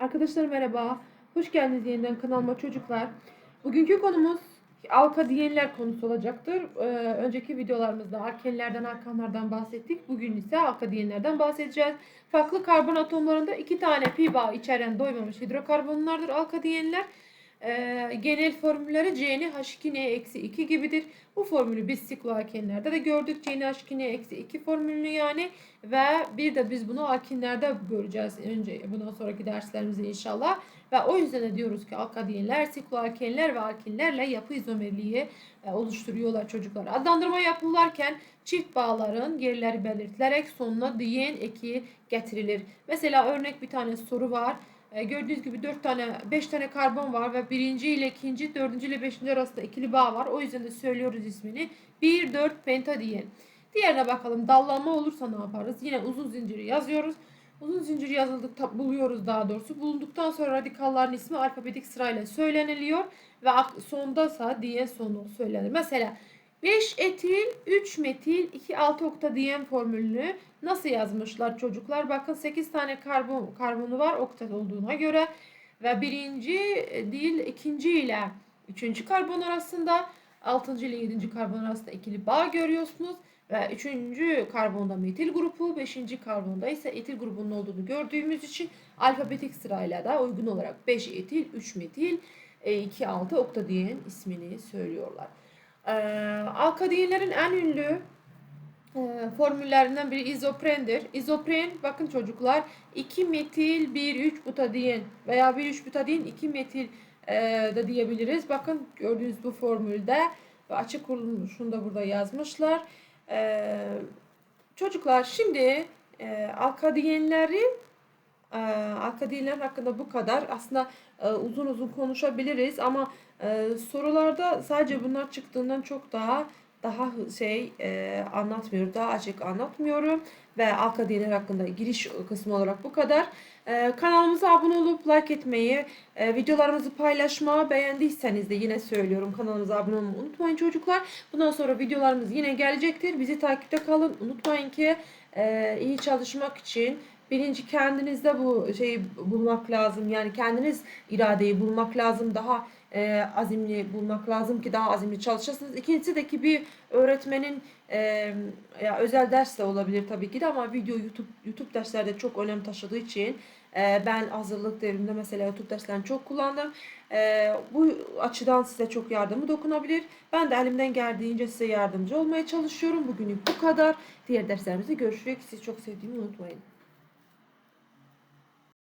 Arkadaşlar merhaba. Hoş geldiniz yeniden kanalıma çocuklar. Bugünkü konumuz alka diyenler konusu olacaktır. Ee, önceki videolarımızda alkenlerden, alkanlardan bahsettik. Bugün ise alka diyenlerden bahsedeceğiz. Farklı karbon atomlarında iki tane pi bağı içeren doymamış hidrokarbonlardır alka Ee, genel formülleri CnH2n-2 gibidir. Bu formülü biz sikloalkenlerde de gördük. CnH2n-2 formülünü yani. Ve bir de biz bunu alkinlerde göreceğiz önce bundan sonraki derslerimizde inşallah. Ve o yüzden de diyoruz ki alkadiyenler, sikloalkenler ve alkinlerle yapı izomerliği e, oluşturuyorlar çocuklar. Adlandırma yapılarken çift bağların yerleri belirtilerek sonuna diyen eki getirilir. Mesela örnek bir tane soru var. E, gördüğünüz gibi 4 tane 5 tane karbon var ve birinci ile ikinci, dördüncü ile beşinci arasında ikili bağ var. O yüzden de söylüyoruz ismini. 1 4 pentadiyen. Diğerine bakalım. Dallanma olursa ne yaparız? Yine uzun zinciri yazıyoruz. Uzun zincir yazıldık buluyoruz daha doğrusu. Bulunduktan sonra radikalların ismi alfabetik sırayla söyleniliyor ve sondaysa diyen sonu söylenir. Mesela 5 etil 3 metil 2 6 oktadiyen formülünü nasıl yazmışlar çocuklar? Bakın 8 tane karbon karbonu var oktat olduğuna göre ve birinci değil ikinci ile üçüncü karbon arasında 6. ile 7. karbon arasında ikili bağ görüyorsunuz. Ve üçüncü karbonda metil grubu, beşinci karbonda ise etil grubunun olduğunu gördüğümüz için alfabetik sırayla da uygun olarak 5 etil, 3 metil, 2 6 oktadiyen ismini söylüyorlar. Alkadiyenlerin en ünlü e, formüllerinden biri izoprendir. İzopren bakın çocuklar 2 metil 1 3 butadiyen veya 1 3 butadiyen 2 metil e, de diyebiliriz. Bakın gördüğünüz bu formülde ve açık kuruluşunu da burada yazmışlar. Ee, çocuklar şimdi e, alkadiyenlerin e, alkadiyenler hakkında bu kadar. Aslında e, uzun uzun konuşabiliriz ama e, sorularda sadece bunlar çıktığından çok daha daha şey e, anlatmıyor, daha açık anlatmıyorum ve alkadiyenler hakkında giriş kısmı olarak bu kadar. E, kanalımıza abone olup like etmeyi, e, videolarımızı paylaşma, beğendiyseniz de yine söylüyorum kanalımıza abone olmayı unutmayın çocuklar. Bundan sonra videolarımız yine gelecektir. Bizi takipte kalın. Unutmayın ki e, iyi çalışmak için birinci kendinizde bu şeyi bulmak lazım. Yani kendiniz iradeyi bulmak lazım. Daha e, azimli bulmak lazım ki daha azimli çalışasınız. İkincisi de ki bir öğretmenin e, ya özel ders de olabilir tabii ki de ama video YouTube YouTube derslerde çok önem taşıdığı için e, ben hazırlık devriminde mesela YouTube derslerini çok kullandım. E, bu açıdan size çok yardımı dokunabilir. Ben de elimden geldiğince size yardımcı olmaya çalışıyorum. Bugünlük bu kadar. Diğer derslerimizde görüşürüz. Sizi çok sevdiğimi unutmayın.